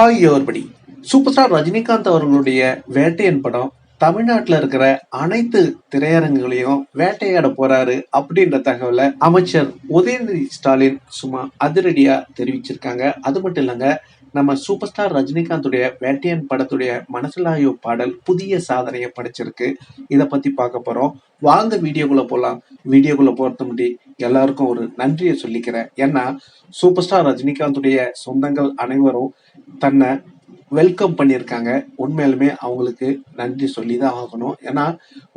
Hi படி super star Rajinikanth அவர்களுடைய வேட்டையன் படம் தமிழ்நாட்டில் இருக்கிற அனைத்து திரையரங்குகளையும் வேட்டையாட போறாரு அப்படின்ற தகவலை அமைச்சர் உதயநிதி ஸ்டாலின் சும்மா அதிரடியா தெரிவிச்சிருக்காங்க. அது மட்டும் இல்லைங்க நம்ம சூப்பர் ஸ்டார் ரஜினிகாந்துடைய வேட்டையன் படத்துடைய மனசிலாயோ பாடல் புதிய சாதனையை படைச்சிருக்கு. இதை பத்தி பார்க்க போறோம். வாங்க வீடியோக்குள்ள போலாம். வீடியோக்குள்ள போறது முன்னாடி எல்லாருக்கும் ஒரு நன்றியை சொல்லிக்கிறேன். ஏன்னா சூப்பர் ஸ்டார் ரஜினிகாந்துடைய சொந்தங்கள் அனைவரும் தன்னை வெல்கம் பண்ணியிருக்காங்க. உண்மையிலுமே அவங்களுக்கு நன்றி சொல்லி தான் ஆகணும். ஏன்னா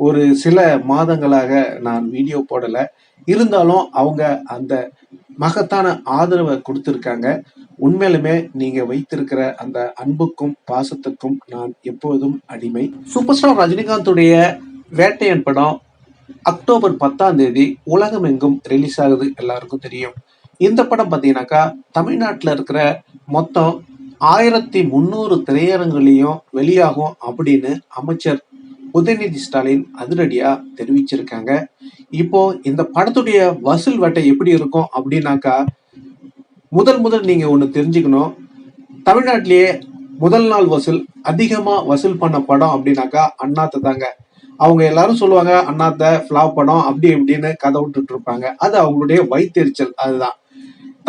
ஒரு சில மாதங்களாக நான் வீடியோ போடலை. இருந்தாலும் அவங்க அந்த மகத்தான ஆதரவை கொடுத்துருக்காங்க. உண்மையிலுமே நீங்க வைத்திருக்கிற அந்த அன்புக்கும் பாசத்துக்கும் நான் எப்போதும் அடிமை. சூப்பர் ஸ்டார் ரஜினிகாந்துடைய வேட்டையன் படம் அக்டோபர் பத்தாம் தேதி உலகமெங்கும் ரிலீஸ் ஆகுது எல்லாருக்கும் தெரியும். இந்த படம் பார்த்தீங்கன்னாக்கா தமிழ்நாட்டில் இருக்கிற மொத்தம் ஆயிரத்தி முந்நூறு திரையரங்குலையும் வெளியாகும் அப்படின்னு அமைச்சர் உதயநிதி ஸ்டாலின் அதிரடியா தெரிவிச்சிருக்காங்க. இப்போ இந்த படத்துடைய வசூல் வட்டை எப்படி இருக்கும் அப்படின்னாக்கா முதல் முதல் நீங்க ஒண்ணு தெரிஞ்சுக்கணும். தமிழ்நாட்டிலேயே முதல் நாள் வசூல் அதிகமா வசூல் பண்ண படம் அப்படின்னாக்கா அண்ணாத்த தாங்க. அவங்க எல்லாரும் சொல்லுவாங்க அண்ணாத்த ஃபிளாப் படம் அப்படி இப்படின்னு கதை விட்டுட்டு இருப்பாங்க. அது அவங்களுடைய வைத்தெரிச்சல் அதுதான்.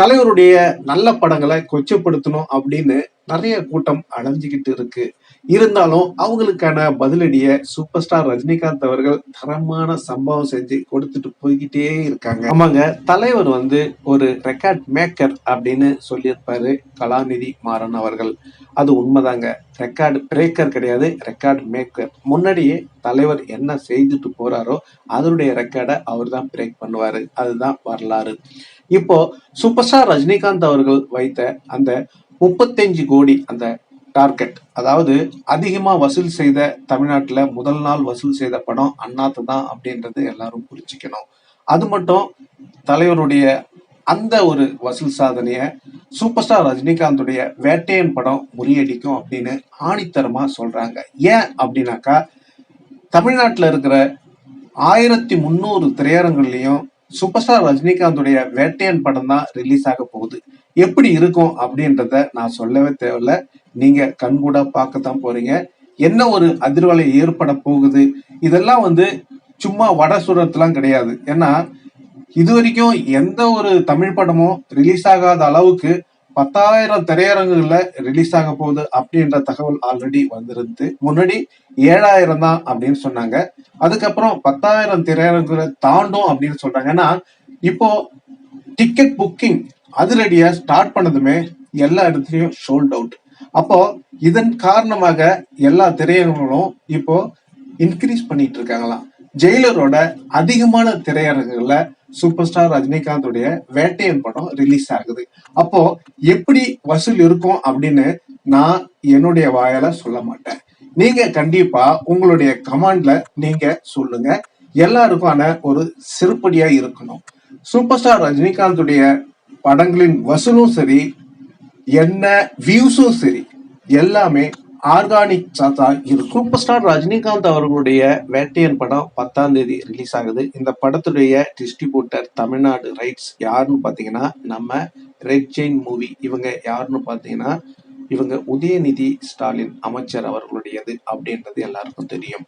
தலைவருடைய நல்ல படங்களை கொச்சப்படுத்தணும் அப்படின்னு நிறைய கூட்டம் அடைஞ்சுக்கிட்டு இருக்கு. இருந்தாலும் அவங்களுக்கான பதிலடிய சூப்பர் ஸ்டார் ரஜினிகாந்த் அவர்கள் தரமான சம்பவம் செஞ்சு கொடுத்துட்டு போய்கிட்டே இருக்காங்க. ஆமாங்க தலைவர் வந்து ஒரு ரெக்கார்ட் மேக்கர் அப்படின்னு சொல்லியிருப்பாரு கலாநிதி மாறன் அவர்கள். அது உண்மைதாங்க. ரெக்கார்டு பிரேக்கர் கிடையாது ரெக்கார்ட் மேக்கர் முன்னாடியே தலைவர் என்ன செய்துட்டு போறாரோ அதனுடைய ரெக்கார்டை அவர் தான் பிரேக் பண்ணுவாரு. அதுதான் வரலாறு. இப்போ சூப்பர் ஸ்டார் ரஜினிகாந்த் அவர்கள் வைத்த அந்த முப்பத்தஞ்சு கோடி அந்த டார்கெட் அதாவது அதிகமாக வசூல் செய்த தமிழ்நாட்டில் முதல் நாள் வசூல் செய்த படம் அண்ணாத்து தான் அப்படின்றது எல்லாரும் புரிச்சுக்கணும் அது மட்டும் தலைவருடைய அந்த ஒரு வசூல் சாதனையை சூப்பர் ஸ்டார் ரஜினிகாந்துடைய வேட்டையன் படம் முறியடிக்கும் அப்படின்னு ஆணித்தரமாக சொல்கிறாங்க ஏன் அப்படின்னாக்கா தமிழ்நாட்டில் இருக்கிற ஆயிரத்தி முந்நூறு திரையரங்குலையும் சூப்பர் ஸ்டார் ரஜினிகாந்துடைய வேட்டையன் படம் தான் ரிலீஸ் ஆக போகுது. எப்படி இருக்கும் அப்படின்றத நான் சொல்லவே தேவையில்ல. நீங்க கண்கூட பார்க்கத்தான் போறீங்க. என்ன ஒரு அதிர்வலை ஏற்பட போகுது? இதெல்லாம் வந்து சும்மா வட சுரத்துலாம் கிடையாது. ஏன்னா இது வரைக்கும் எந்த ஒரு தமிழ் படமும் ரிலீஸ் ஆகாத அளவுக்கு பத்தாயிரம் திரையரங்குகள்ல ரிலீஸ் ஆக போகுது அப்படின்ற தகவல் ஆல்ரெடி வந்திருந்து முன்னாடி ஏழாயிரம் தான் அப்படின்னு சொன்னாங்க. அதுக்கப்புறம் பத்தாயிரம் திரையரங்குகளை தாண்டும் அப்படின்னு சொல்றாங்க. ஏன்னா இப்போ டிக்கெட் புக்கிங் அதிரடியா ஸ்டார்ட் பண்ணதுமே எல்லா இடத்துலயும் சோல்ட் அவுட் அப்போ இதன் காரணமாக எல்லா திரையரங்குகளும் இப்போ இன்க்ரீஸ் பண்ணிட்டு இருக்காங்களாம். ஜெயிலரோட அதிகமான திரையரங்குகள்ல சூப்பர் ஸ்டார் ரஜினிகாந்தோடைய வேட்டையன் படம் ரிலீஸ் ஆகுது. அப்போ எப்படி வசூல் இருக்கும் அப்படின்னு நான் என்னுடைய வாயால சொல்ல மாட்டேன். நீங்க கண்டிப்பா உங்களுடைய கமாண்ட்ல நீங்க சொல்லுங்க. எல்லாருக்கான ஒரு சிறுபடியா இருக்கணும். சூப்பர் ஸ்டார் ரஜினிகாந்துடைய படங்களின் வசூலும் சரி என்ன வியூஸும் சரி எல்லாமே ஆர்கானிக் சாத்தா இருக்கும். சூப்பர் ஸ்டார் ரஜினிகாந்த் அவர்களுடைய வேட்டையன் படம் பத்தாம் தேதி ரிலீஸ் ஆகுது. இந்த படத்துடைய டிஸ்ட்ரிபியூட்டர் தமிழ்நாடு ரைட்ஸ் யாருன்னு பாத்தீங்கன்னா நம்ம ரெட் செயின் மூவி இவங்க யாருன்னு பாத்தீங்கன்னா இவங்க உதயநிதி ஸ்டாலின் அமைச்சர் அவர்களுடையது அப்படின்றது எல்லாருக்கும் தெரியும்.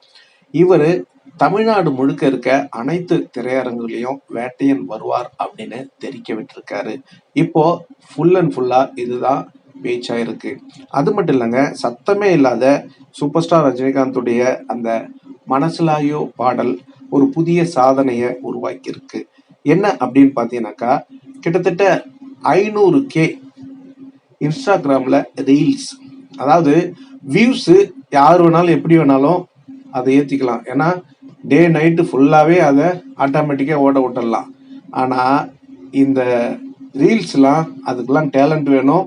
இவர் தமிழ்நாடு முழுக்க இருக்க அனைத்து திரையரங்குகளையும் வேட்டையன் வருவார் அப்படின்னு தெரிக்க விட்டுருக்காரு. இப்போ ஃபுல் அண்ட் ஃபுல்லா இதுதான் பேச்சா இருக்கு. அது மட்டும் இல்லைங்க சத்தமே இல்லாத சூப்பர் ஸ்டார் ரஜினிகாந்துடைய அந்த மனசிலாயோ பாடல் ஒரு புதிய சாதனையை உருவாக்கியிருக்கு. என்ன அப்படின்னு பார்த்தீங்கன்னாக்கா கிட்டத்தட்ட ஐநூறு கே இன்ஸ்டாகிராமில் ரீல்ஸ் அதாவது வியூஸு யார் வேணாலும் எப்படி வேணாலும் அதை ஏற்றிக்கலாம் ஏன்னா டே நைட்டு ஃபுல்லாகவே அதை ஆட்டோமேட்டிக்காக ஓட விட்டுடலாம். ஆனால் இந்த ரீல்ஸ்லாம் அதுக்கெல்லாம் டேலண்ட் வேணும்.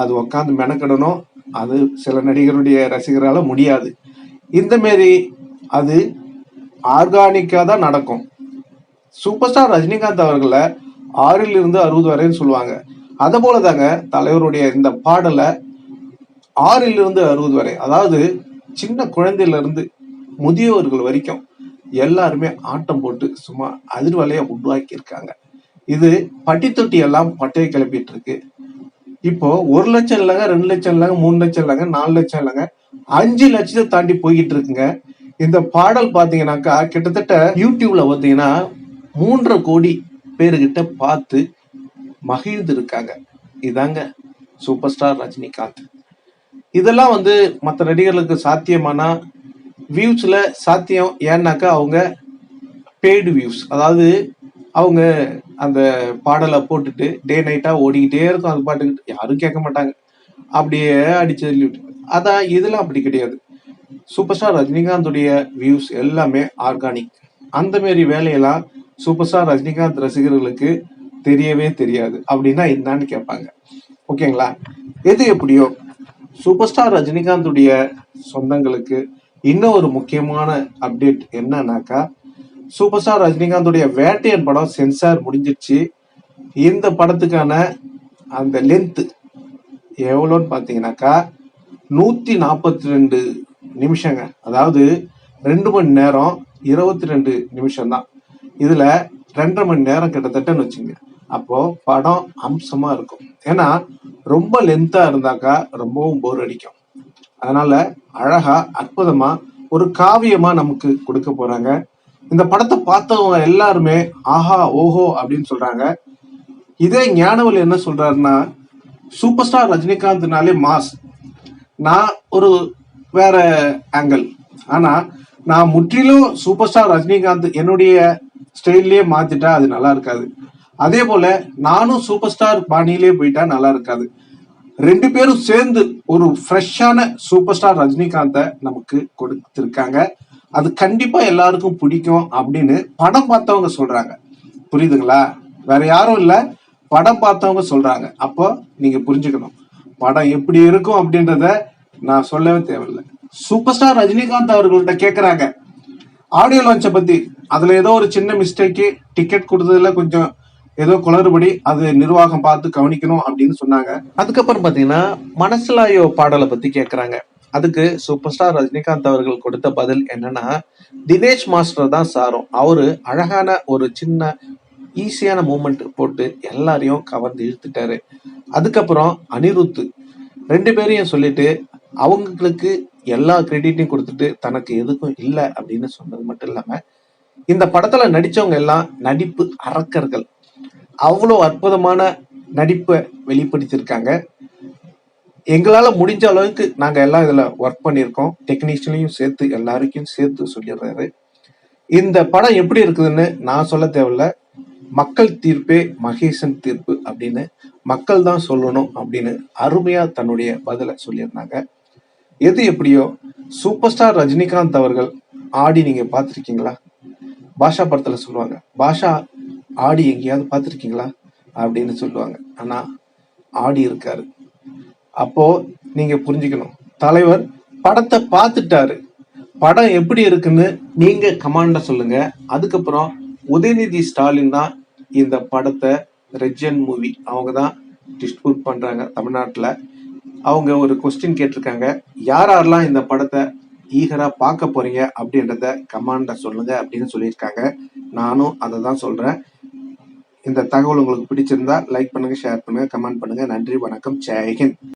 அது உட்காந்து மெனக்கிடணும். அது சில நடிகருடைய ரசிகரால் முடியாது. இந்த மாரி அது ஆர்கானிக்காக தான் நடக்கும். சூப்பர் ஸ்டார் ரஜினிகாந்த் அவர்களை ஆறில் இருந்து அறுபது வரைன்னு சொல்லுவாங்க. அதை போல தாங்க தலைவருடைய இந்த பாடலை ஆறில் இருந்து அறுபது வரை. அதாவது சின்ன குழந்தையிலிருந்து முதியோர்கள் வரைக்கும் எல்லாருமே ஆட்டம் போட்டு சும்மா அதிர்வலைய உருவாக்கி இருக்காங்க இது பட்டி தொட்டி எல்லாம் பட்டையை கிளப்பிட்டு இருக்கு இப்போ ஒரு லட்சம் இல்லைங்க ரெண்டு லட்சம் இல்லைங்க மூணு லட்சம் இல்லைங்க நாலு லட்சம் இல்லைங்க அஞ்சு லட்சத்தை தாண்டி போய்கிட்டு இருக்குங்க இந்த பாடல் பாத்தீங்கன்னாக்கா கிட்டத்தட்ட யூடியூப்ல பாத்தீங்கன்னா மூன்றரை கோடி பேருகிட்ட பார்த்து மகிழ்ந்து இருக்காங்க இதாங்க சூப்பர் ஸ்டார் ரஜினிகாந்த். இதெல்லாம் வந்து மற்ற நடிகர்களுக்கு சாத்தியமானா வியூஸில் சாத்தியம் ஏன்னாக்கா அவங்க பெய்டு வியூஸ் அதாவது அவங்க அந்த பாடலை போட்டுட்டு டே நைட்டாக ஓடிக்கிட்டே இருக்கும். அது பாட்டுக்கிட்டு யாரும் கேட்க மாட்டாங்க. அப்படியே அடிச்சு தள்ளி விட்டு அதான் இதெல்லாம் அப்படி கிடையாது. சூப்பர் ஸ்டார் ரஜினிகாந்துடைய வியூஸ் எல்லாமே ஆர்கானிக் அந்த மாரி வேலையெல்லாம் சூப்பர் ஸ்டார் ரஜினிகாந்த் ரசிகர்களுக்கு தெரியவே தெரியாது. அப்படின்னா என்னன்னு கேட்பாங்க. ஓகேங்களா? எது எப்படியோ சூப்பர் ஸ்டார் ரஜினிகாந்துடைய சொந்தங்களுக்கு இன்னும் ஒரு முக்கியமான அப்டேட் என்னன்னாக்கா சூப்பர் ஸ்டார் ரஜினிகாந்துடைய வேட்டையன் படம் சென்சார் முடிஞ்சிருச்சு. இந்த படத்துக்கான அந்த லென்த் எவ்வளோன்னு பார்த்தீங்கன்னாக்கா நூற்றி நாற்பத்தி ரெண்டு நிமிஷங்க. அதாவது ரெண்டு மணி நேரம் இருபத்தி ரெண்டு நிமிஷம் தான் இதில் ரெண்டரை மணி நேரம் கிட்டத்தட்டன்னு வச்சுங்க. அப்போது படம் அம்சமாக இருக்கும். ஏன்னா ரொம்ப லென்த்தாக இருந்தாக்கா ரொம்பவும் போர் அடிக்கும். அதனால அழகா அற்புதமா ஒரு காவியமா நமக்கு கொடுக்க போறாங்க. இந்த படத்தை பார்த்தவங்க எல்லாருமே ஆஹா ஓஹோ அப்படின்னு சொல்றாங்க. இதே ஞானவல் என்ன சொல்றாருன்னா சூப்பர் ஸ்டார் ரஜினிகாந்த்னாலே மாஸ். நான் ஒரு வேற ஆங்கிள் ஆனா நான் முற்றிலும் சூப்பர் ஸ்டார் ரஜினிகாந்த் என்னுடைய ஸ்டைல்லயே மாத்திட்டா அது நல்லா இருக்காது. அதே போல நானும் சூப்பர் ஸ்டார் பாணியிலே போயிட்டா நல்லா இருக்காது. ரெண்டு பேரும் சேர்ந்து ஒரு ஃப்ரெஷ்ஷான சூப்பர் ஸ்டார் ரஜினிகாந்தை நமக்கு கொடுத்திருக்காங்க. அது கண்டிப்பா எல்லாருக்கும் பிடிக்கும் அப்படின்னு படம் பார்த்தவங்க சொல்றாங்க. புரியுதுங்களா? வேற யாரும் இல்ல. படம் பார்த்தவங்க சொல்றாங்க. அப்போ நீங்க புரிஞ்சுக்கணும். படம் எப்படி இருக்கும் அப்படின்றத நான் சொல்லவே தேவையில்லை. சூப்பர் ஸ்டார் ரஜினிகாந்த் அவர்கள்ட்ட கேக்குறாங்க. ஆடியோ லான்ச்சை பத்தி. அதுல ஏதோ ஒரு சின்ன மிஸ்டேக்கு டிக்கெட் கொடுத்ததுல கொஞ்சம் ஏதோ குளறுபடி அது நிர்வாகம் பார்த்து கவனிக்கணும் அப்படின்னு சொன்னாங்க. அதுக்கப்புறம் பாத்தீங்கன்னா மனசிலாயோ பாடலை பத்தி கேக்குறாங்க. அதுக்கு சூப்பர் ஸ்டார் ரஜினிகாந்த் அவர்கள் கொடுத்த பதில் என்னன்னா தினேஷ் மாஸ்டர் தான் சாரும். அவரு அழகான ஒரு சின்ன ஈஸியான மூமெண்ட் போட்டு எல்லாரையும் கவர்ந்து இழுத்துட்டாரு. அதுக்கப்புறம் அனிருத்து ரெண்டு பேரையும் சொல்லிட்டு அவங்களுக்கு எல்லா கிரெடிட்டையும் கொடுத்துட்டு தனக்கு எதுக்கும் இல்லை அப்படின்னு சொன்னது மட்டும் இல்லாம இந்த படத்துல நடிச்சவங்க எல்லாம் நடிப்பு அரக்கர்கள். அவ்வளோ அற்புதமான நடிப்பை வெளிப்படுத்தியிருக்காங்க. எங்களால் முடிஞ்ச அளவுக்கு நாங்கள் எல்லாம் இதில் ஒர்க் பண்ணியிருக்கோம். டெக்னீஷியனையும் சேர்த்து எல்லாருக்கும் சேர்த்து சொல்லிடுறாரு. இந்த படம் எப்படி இருக்குதுன்னு நான் சொல்ல தேவையில்ல. மக்கள் தீர்ப்பே மகேசன் தீர்ப்பு அப்படின்னு மக்கள் தான் சொல்லணும் அப்படின்னு அருமையாக தன்னுடைய பதிலை சொல்லியிருந்தாங்க. எது எப்படியோ சூப்பர் ஸ்டார் ரஜினிகாந்த் அவர்கள் ஆடி நீங்கள் பார்த்துருக்கீங்களா? பாஷா படத்தில் சொல்லுவாங்க. பாஷா ஆடி எங்கேயாவது பார்த்துருக்கீங்களா? அப்படின்னு சொல்லுவாங்க. ஆனால் ஆடி இருக்காரு. அப்போ நீங்க புரிஞ்சுக்கணும். தலைவர் படத்தை பார்த்துட்டாரு. படம் எப்படி இருக்குன்னு நீங்க கமாண்ட சொல்லுங்க. அதுக்கப்புறம் உதயநிதி ஸ்டாலின் தான் இந்த படத்தை ரெஜன் மூவி அவங்க தான் டிஸ்ட்ரிபியூட் பண்றாங்க தமிழ்நாட்டில். அவங்க ஒரு கொஸ்டின் கேட்டிருக்காங்க. யார் யாரெல்லாம் இந்த படத்தை ஈகரா பார்க்க போறீங்க அப்படின்றத கமாண்ட சொல்லுங்க அப்படின்னு சொல்லியிருக்காங்க. நானும் அதை தான் சொல்றேன். இந்த தகவல் உங்களுக்கு பிடிச்சிருந்தா லைக் பண்ணுங்க ஷேர் பண்ணுங்க கமெண்ட் பண்ணுங்க. நன்றி வணக்கம். ஜெய்ஹிந்த்